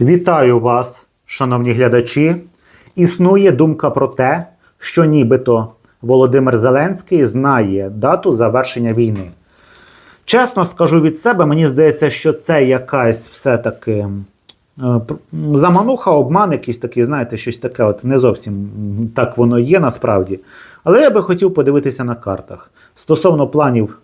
Вітаю вас, шановні глядачі. Існує думка про те, що нібито Володимир Зеленський знає дату завершення війни. Чесно скажу від себе, мені здається, що це якась все-таки е, замануха, обман, якийсь такий, знаєте, щось таке, от не зовсім так воно є насправді. Але я би хотів подивитися на картах стосовно планів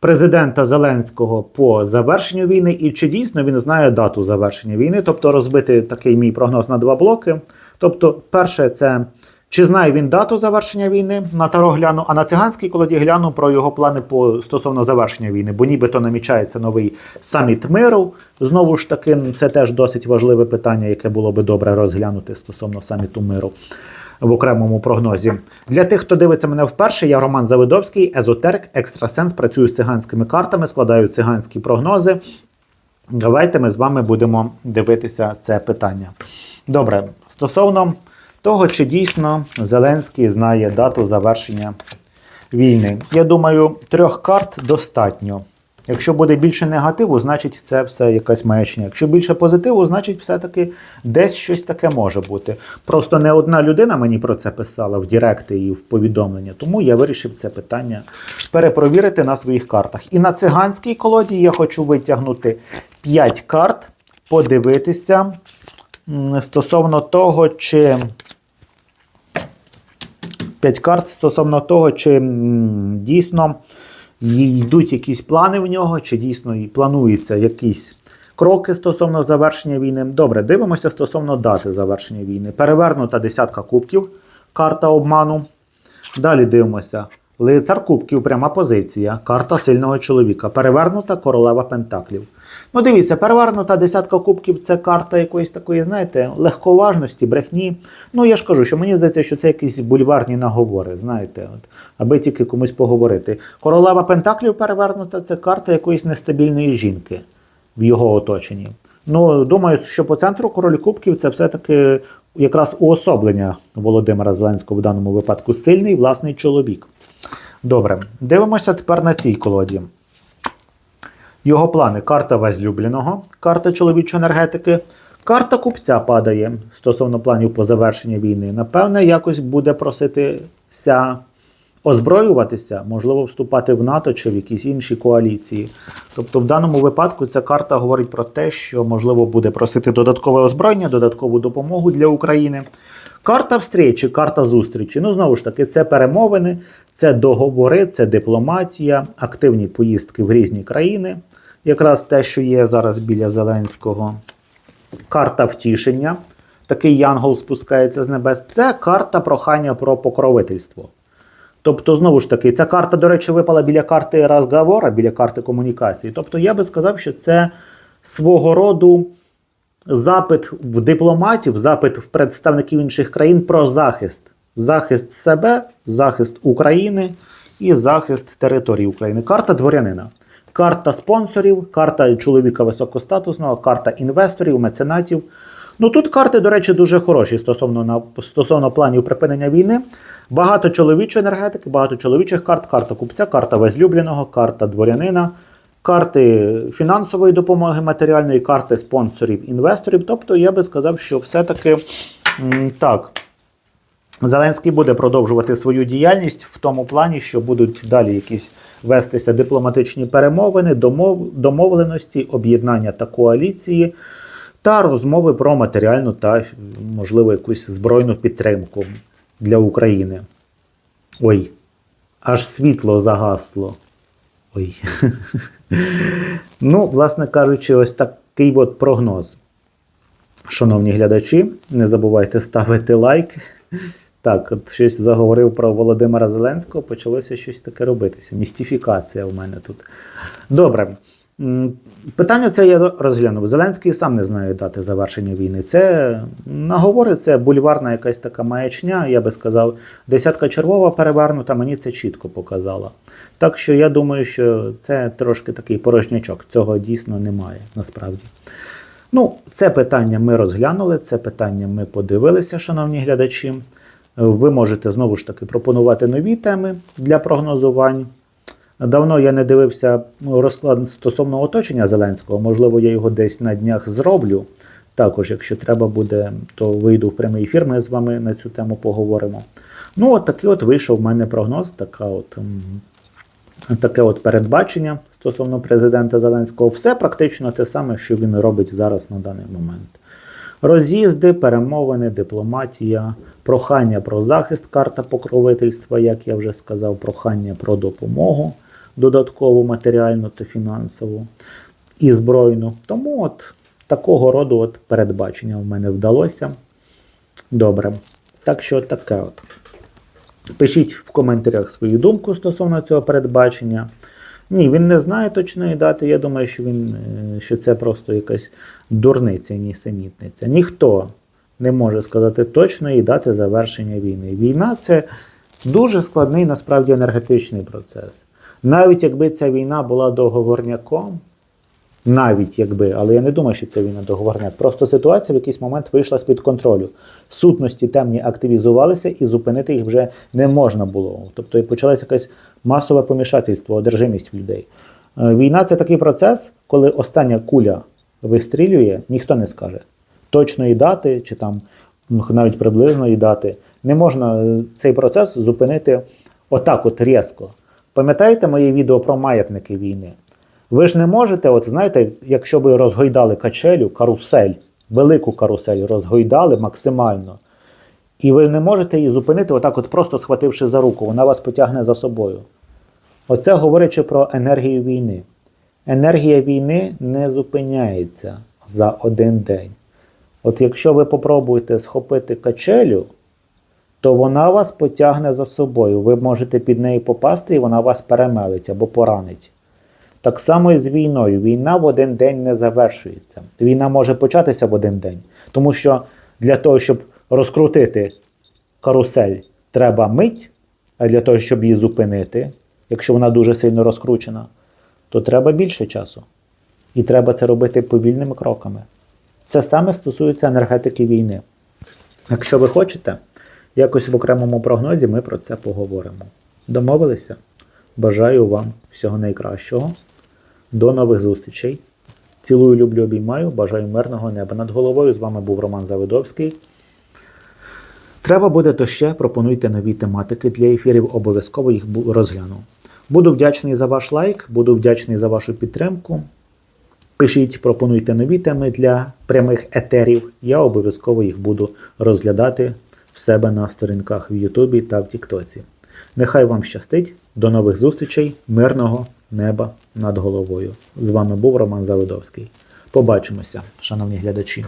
президента Зеленського по завершенню війни, і чи дійсно він знає дату завершення війни, тобто розбити такий мій прогноз на два блоки. Тобто, перше, це чи знає він дату завершення війни? На Таро гляну, а на циганській колоді гляну про його плани по стосовно завершення війни, бо нібито намічається новий саміт миру. Знову ж таки, це теж досить важливе питання, яке було би добре розглянути стосовно саміту миру в окремому прогнозі. Для тих, хто дивиться мене вперше, я Роман Завидовський, езотерик, екстрасенс, працюю з циганськими картами, складаю циганські прогнози. Давайте ми з вами будемо дивитися це питання. Добре, стосовно того, чи дійсно Зеленський знає дату завершення війни. Я думаю, трьох карт достатньо. Якщо буде більше негативу, значить це все якась маячня. Якщо більше позитиву, значить все-таки десь щось таке може бути. Просто не одна людина мені про це писала в Діректи і в повідомлення, тому я вирішив це питання перепровірити на своїх картах. І на циганській колоді я хочу витягнути 5 карт, подивитися стосовно того, чи 5 карт стосовно того, чи дійсно йдуть якісь плани в нього, чи дійсно і плануються якісь кроки стосовно завершення війни. Добре, дивимося стосовно дати завершення війни. Перевернута десятка кубків, карта обману. Далі дивимося. Лицар кубків, пряма позиція, карта сильного чоловіка. Перевернута королева пентаклів. Ну, дивіться, перевернута десятка кубків це карта якоїсь такої, знаєте, легковажності, брехні. Ну, я ж кажу, що мені здається, що це якісь бульварні наговори, знаєте, от, аби тільки комусь поговорити. Королева пентаклів перевернута це карта якоїсь нестабільної жінки в його оточенні. Ну, думаю, що по центру король кубків це все-таки якраз уособлення Володимира Зеленського в даному випадку сильний власний чоловік. Добре, дивимося тепер на цій колоді. Його плани: карта возлюбленого, карта чоловічої енергетики, карта купця падає стосовно планів по завершенню війни. Напевне, якось буде проситися озброюватися, можливо, вступати в НАТО чи в якісь інші коаліції. Тобто, в даному випадку ця карта говорить про те, що можливо буде просити додаткове озброєння, додаткову допомогу для України. Карта встречі, карта зустрічі. Ну, знову ж таки, це перемовини, це договори, це дипломатія, активні поїздки в різні країни. Якраз те, що є зараз біля Зеленського. Карта втішення. Такий янгол спускається з небес. Це карта прохання про покровительство. Тобто, знову ж таки, ця карта, до речі, випала біля карти розговора, біля карти комунікації. Тобто, я би сказав, що це свого роду запит в дипломатів, запит в представників інших країн про захист. Захист себе, захист України і захист території України. Карта дворянина. Карта спонсорів, карта чоловіка високостатусного, карта інвесторів, меценатів. Ну тут карти, до речі, дуже хороші стосовно на стосовно планів припинення війни. Багато чоловічої енергетики, багато чоловічих карт, карта купця, карта возлюбленого, карта дворянина, карти фінансової допомоги матеріальної, карти спонсорів, інвесторів. Тобто я би сказав, що все-таки так. Зеленський буде продовжувати свою діяльність в тому плані, що будуть далі якісь вестися дипломатичні перемовини, домов, домовленості, об'єднання та коаліції, та розмови про матеріальну та, можливо, якусь збройну підтримку для України. Ой, аж світло загасло. Ой. ну, власне кажучи, ось такий от прогноз. Шановні глядачі, не забувайте ставити лайк. Так, от щось заговорив про Володимира Зеленського, почалося щось таке робитися. Містифікація в мене тут. Добре. Питання це я розглянув. Зеленський сам не знає дати завершення війни. Це наговори, це бульварна якась така маячня, я би сказав, десятка червова перевернута, мені це чітко показала. Так що я думаю, що це трошки такий порожнячок. Цього дійсно немає насправді. Ну, це питання ми розглянули, це питання ми подивилися, шановні глядачі. Ви можете знову ж таки пропонувати нові теми для прогнозувань. Давно я не дивився ну, розклад стосовно оточення Зеленського. Можливо, я його десь на днях зроблю. Також, якщо треба буде, то вийду в прямий ефір, ми з вами на цю тему поговоримо. Ну, от такий от вийшов в мене прогноз, така от, таке от передбачення стосовно президента Зеленського. Все практично те саме, що він робить зараз на даний момент. Роз'їзди, перемовини, дипломатія, прохання про захист, карта покровительства, як я вже сказав, прохання про допомогу додаткову матеріальну та фінансову і збройну. Тому от такого роду от передбачення в мене вдалося. Добре. Так що таке от. Пишіть в коментарях свою думку стосовно цього передбачення. Ні, він не знає точної дати. Я думаю, що він е, що це просто якась дурниця, нісенітниця. Ніхто не може сказати точної дати завершення війни. Війна це дуже складний насправді енергетичний процес. Навіть якби ця війна була договорняком, навіть якби, але я не думаю, що це війна договорняк. Просто ситуація в якийсь момент вийшла з-під контролю. Сутності темні активізувалися і зупинити їх вже не можна було. Тобто почалося якесь масове помішательство, одержимість в людей. Е, Війна це такий процес, коли остання куля вистрілює, ніхто не скаже. Точної дати чи там ну, навіть приблизної дати. Не можна е, цей процес зупинити отак, от різко. Пам'ятаєте моє відео про маятники війни? Ви ж не можете, от знаєте, якщо ви розгойдали качелю, карусель, велику карусель розгойдали максимально, і ви не можете її зупинити, отак, от просто схвативши за руку, вона вас потягне за собою. Оце говорячи про енергію війни. Енергія війни не зупиняється за один день. От якщо ви попробуєте схопити качелю, то вона вас потягне за собою. Ви можете під неї попасти, і вона вас перемелить або поранить. Так само і з війною. Війна в один день не завершується. Війна може початися в один день. Тому що для того, щоб розкрутити карусель, треба мить, а для того, щоб її зупинити, якщо вона дуже сильно розкручена, то треба більше часу. І треба це робити повільними кроками. Це саме стосується енергетики війни. Якщо ви хочете, якось в окремому прогнозі ми про це поговоримо. Домовилися? Бажаю вам всього найкращого. До нових зустрічей. Цілую, люблю, обіймаю. Бажаю мирного неба над головою. З вами був Роман Завидовський. Треба буде, то ще пропонуйте нові тематики для ефірів, обов'язково їх розгляну. Буду вдячний за ваш лайк, буду вдячний за вашу підтримку. Пишіть, пропонуйте нові теми для прямих етерів. Я обов'язково їх буду розглядати в себе на сторінках в Ютубі та в Тіктоці. Нехай вам щастить. До нових зустрічей, мирного неба над головою. З вами був Роман Завидовський. Побачимося, шановні глядачі.